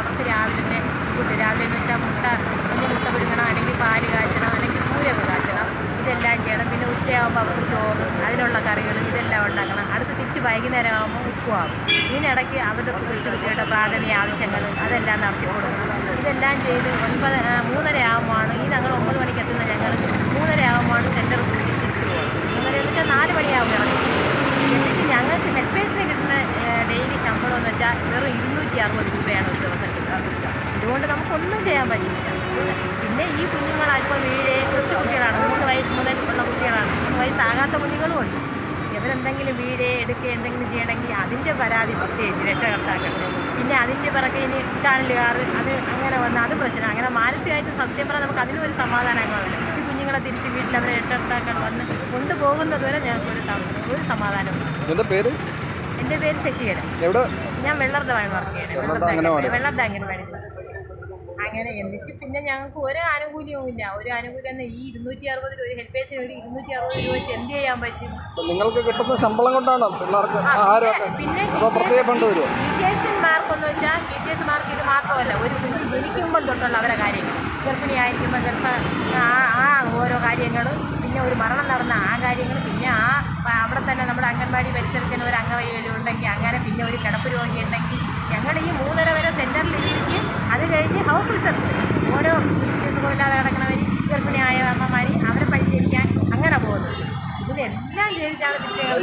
അവർക്ക് രാവിലെ രാവിലെ എന്ന് വെച്ചാൽ മുട്ട അല്ലെങ്കിൽ മുട്ട പിടിക്കണം അല്ലെങ്കിൽ പാൽ കാച്ചണം അല്ലെങ്കിൽ കൂരവ് കാച്ചണം. ഇതെല്ലാം ചെയ്യണം. പിന്നെ ഉച്ചയാകുമ്പോൾ അവർക്ക് ചോറ് അതിനുള്ള കറികൾ ഇതെല്ലാം ഉണ്ടാക്കണം. അടുത്ത് തിരിച്ച് വൈകുന്നേരം ആകുമ്പോൾ ഉപ്പുമാകും ഇതിനിടയ്ക്ക് അവരുടെ കൊച്ചു കുട്ടിയുടെ പ്രാഥമിക ആവശ്യങ്ങൾ അതെല്ലാം നടത്തി കൊടുക്കണം. ഇതെല്ലാം ചെയ്ത് ഒൻപത് മൂന്നര ആകുമ്പോഴാണ് ഈ ഞങ്ങൾ ഒമ്പത് മണിക്ക് എത്തുന്ന ഞങ്ങൾ മൂന്നര ആകുമ്പോഴാണ് സെന്റർ കൂടി തിരിച്ചു പോകുന്നത്. മൂന്നര എന്ന് വെച്ചാൽ നാല് മണിയാകുമ്പോൾ ഞങ്ങൾക്ക് ഹെൽപ്പേഴ്സിന് കിട്ടുന്ന ഡെയിലി ശമ്പളം എന്ന് വെച്ചാൽ വെറും ഇരുന്നൂറ്റി അറുപത് രൂപ. എടുക്കുക എന്തെങ്കിലും ചെയ്യണമെങ്കിൽ അതിന്റെ പരാതി പ്രത്യേകിച്ച് രക്ഷകർത്താക്കൾ പിന്നെ അതിന്റെ പിറകെ ഇനി ചാനലുകാർ അത് അങ്ങനെ വന്ന് അത് പ്രശ്നം. അങ്ങനെ മാനസികമായിട്ട് സത്യം പറഞ്ഞാൽ നമുക്ക് അതിനും ഒരു സമാധാനങ്ങളുണ്ട്. ഈ കുഞ്ഞുങ്ങളെ തിരിച്ച് വീട്ടിൽ അവരെ രക്ഷകർത്താക്കൾ വന്ന് കൊണ്ടുപോകുന്നത് വരെ ഞങ്ങൾക്ക് ഒരു ഒരു സമാധാനവും പേര്? എന്റെ പേര് ശശികരൻ ഞാൻ വെള്ളർദ്ദമാണ് വർക്ക് ചെയ്യണം അംഗനവാടി. ചെയ്യുന്നത് വെള്ളർദ്ദ അംഗനവാടി അങ്ങനെ എന്നിട്ട് പിന്നെ ഞങ്ങൾക്ക് ഒരു ആനുകൂല്യവും ഇല്ല. ഒരു ആനുകൂല്യം എന്ന് ഈ ഇരുന്നൂറ്റി അറുപത് രൂപ ഒരു ഹെൽപ്പേഴ്സിന് ഒരു ഇരുന്നൂറ്റി അറുപത് രൂപ വെച്ച് എന്ത് ചെയ്യാൻ പറ്റും? നിങ്ങൾക്ക് കിട്ടുന്ന ശമ്പളം കൊണ്ടാണ് പിള്ളേർക്ക് പിന്നെ ടീച്ചേഴ്സിന്മാർക്കെന്ന് വെച്ചാൽ ടീച്ചേഴ്സ്മാർക്ക് ഇത് മാത്രമല്ല ഒരു കുഞ്ഞ് ജനിക്കുമ്പോൾ തൊട്ടുള്ള അവരെ കാര്യങ്ങൾ. ഗർഭിണിയായിരിക്കുമ്പോൾ ഗർഭ ആ ആ ഓരോ കാര്യങ്ങൾ പിന്നെ ഒരു മരണം നടന്ന ആ കാര്യങ്ങൾ പിന്നെ ആ ആ അവിടെ തന്നെ നമ്മുടെ അംഗൻവാടി പരിസരത്തിന് ഒരു അംഗവൈകല്യം ഉണ്ടെങ്കിൽ അങ്ങനെ പിന്നെ ഒരു കിടപ്പ് രോഗി ഉണ്ടെങ്കിൽ ഞങ്ങൾ ഈ മൂന്നര വരെ സെന്ററിൽ ഇരിക്കും അത് കഴിഞ്ഞ് ഹൗസ് വിസിറ്റ് ഓരോ സുഖമില്ലാതെ കിടക്കണവർ ഗർഭിണിയായ അമ്മമാർ അവരെ പരിചരിക്കാൻ അങ്ങനെ പോകുന്നു. ഇതെല്ലാം ചെയ്തിട്ടാണ് കുട്ടികൾ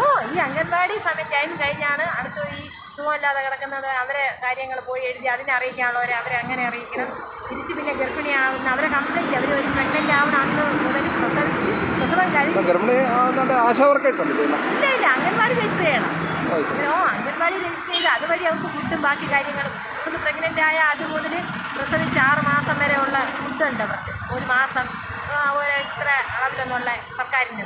ഓ ഈ അംഗൻവാടി സമയം ടൈം കഴിഞ്ഞാണ് അടുത്ത ഈ സുഖമില്ലാതെ കിടക്കുന്നത്. അവരെ കാര്യങ്ങൾ പോയി എഴുതി അതിനെ അറിയിക്കാനുള്ളവരെ അവരെ അങ്ങനെ അറിയിക്കണം. തിരിച്ച് പിന്നെ ഗർഭിണിയാവുന്ന അവരെ കംപ്ലൈന്റ് അവർ ഒരു പ്രഗ്നന്റ് ആവണം അന്ന് മുതൽ പ്രസവിച്ച് പ്രസവം കഴിഞ്ഞ് ഇല്ല ഇല്ല അംഗൻവാടി രജിസ്റ്റർ ചെയ്യണം. ഓ അംഗൻവാടി രജിസ്റ്റർ ചെയ്ത് അതുവഴി അവർക്ക് ഫുഡും ബാക്കി കാര്യങ്ങളും ഒന്ന് പ്രഗ്നന്റ് ആയ ആദ്യം മുതൽ പ്രസവിച്ച് ആറ് മാസം വരെ ഉള്ള ഫുഡുണ്ട് അവർക്ക്. ഒരു മാസം ഓരോ ഒരു ഇത്ര അളവിലൊന്നുള്ള സർക്കാരിന്റെ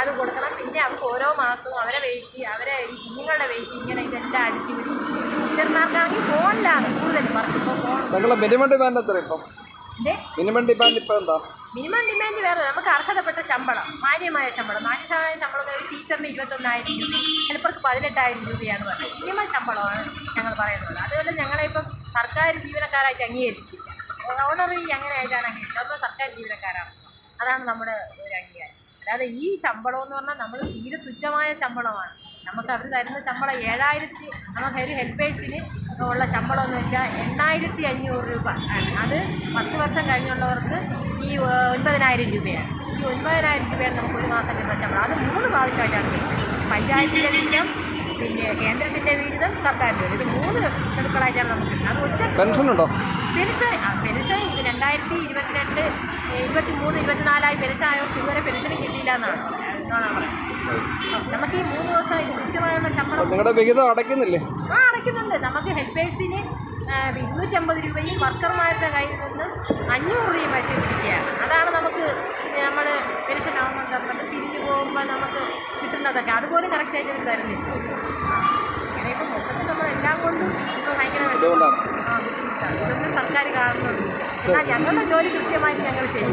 അത് കൊടുക്കണം. പിന്നെ അവർക്ക് ഓരോ മാസവും അവരെ വെയിറ്റ് അവരെ ഈ കുഞ്ഞുങ്ങളുടെ വെയിറ്റ് ഇങ്ങനെ ഇതെല്ലാം അടിച്ചു വിടി ടീച്ചർമാർക്കാണെങ്കിൽ ഫോണിലാണ് കൂടുതലും പറഞ്ഞു ഇപ്പോൾ ഫോൺ മിനിമം ഡിമാൻഡ് എത്ര ഇപ്പം? മിനിമം ഡിമാൻഡ് ഇപ്പം എന്താ? മിനിമം ഡിമാൻഡ് വേറെ. നമുക്ക് അർഹതപ്പെട്ട ശമ്പളം മാന്യമായ ശമ്പളം. മാന്യമായ ശമ്പളം ഒരു ടീച്ചറിന് ഇരുപത്തൊന്നായിരം രൂപ. ഹെൽപ്പർക്ക് പതിനെട്ടായിരം രൂപയാണ് പറഞ്ഞത്. മിനിമം ശമ്പളമാണ്. ഞങ്ങൾ പറയുന്നത് അതുപോലെ ഞങ്ങളെ ഇപ്പം സർക്കാർ ജീവനക്കാരായിട്ട് അംഗീകരിച്ചിട്ടില്ല. ഓണറി അങ്ങനെ ആയിട്ടാണ് അംഗീകരിച്ചത്. നമ്മൾ സർക്കാർ ജീവനക്കാരാണ്. അതാണ് നമ്മുടെ ഒരു അംഗീകാരം. അല്ലാതെ ഈ ശമ്പളം എന്ന് പറഞ്ഞാൽ നമ്മൾ തീരെ തുച്ഛമായ ശമ്പളമാണ്. നമുക്ക് അവർ തരുന്ന ശമ്പളം ഏഴായിരത്തി നമുക്ക് ഒരു ഹെൽപ്പേഴ്സിന് ഉള്ള ശമ്പളം എന്ന് വെച്ചാൽ എണ്ണായിരത്തി അഞ്ഞൂറ് രൂപ ആണ്. അത് പത്ത് വർഷം കഴിഞ്ഞുള്ളവർക്ക് ഈ ഒൻപതിനായിരം രൂപയാണ്. ഈ ഒൻപതിനായിരം രൂപയാണ് നമുക്ക് ഒരു മാസം കിട്ടുന്ന ശമ്പളം. അത് മൂന്ന് പ്രാവശ്യമായിട്ടാണ് പഞ്ചായത്തിന്റെ വിഹിതം പിന്നെ കേന്ദ്രത്തിന്റെ വിഹിതം സർക്കാരിന്റെ ഇത് മൂന്ന് ഗഡുക്കളായിട്ടാണ് നമുക്ക് അത് പെൻഷൻ ഉണ്ടോ? പെൻഷൻ രണ്ടായിരത്തി ഇരുപത്തിരണ്ട് ഇരുപത്തി മൂന്ന് ഇരുപത്തിനാലായി പെൻഷൻ ആയവർക്ക് ഇതുവരെ പെൻഷൻ കിട്ടിയില്ല എന്നാണ്. നമുക്ക് ഈ മൂന്ന് ദിവസം തുച്ഛമായുള്ള ശമ്പളം നിങ്ങളുടെ വിഹിതം അടയ്ക്കുന്നില്ലേ? ആ അടയ്ക്കുന്നുണ്ട്. നമുക്ക് ഹെൽപ്പേഴ്സിന് ഇരുന്നൂറ്റമ്പത് രൂപയും വർക്കർമാരുടെ കയ്യിൽ നിന്ന് അഞ്ഞൂറ് രൂപയും വെച്ചിരിക്കുകയാണ് അതാണ് നമുക്ക് നമ്മൾ പെൻഷൻ ആവുന്നത് നമുക്ക് തിരിഞ്ഞു പോകുമ്പോൾ നമുക്ക് കിട്ടുന്നതൊക്കെ. അതുപോലും കറക്റ്റായിട്ട് തരുന്നില്ല ഇതൊന്നും സർക്കാർ കാണുന്നുണ്ട്. എന്നാൽ ഞങ്ങളുടെ ജോലി കൃത്യമായിട്ട് ഞങ്ങൾ ചെയ്യും.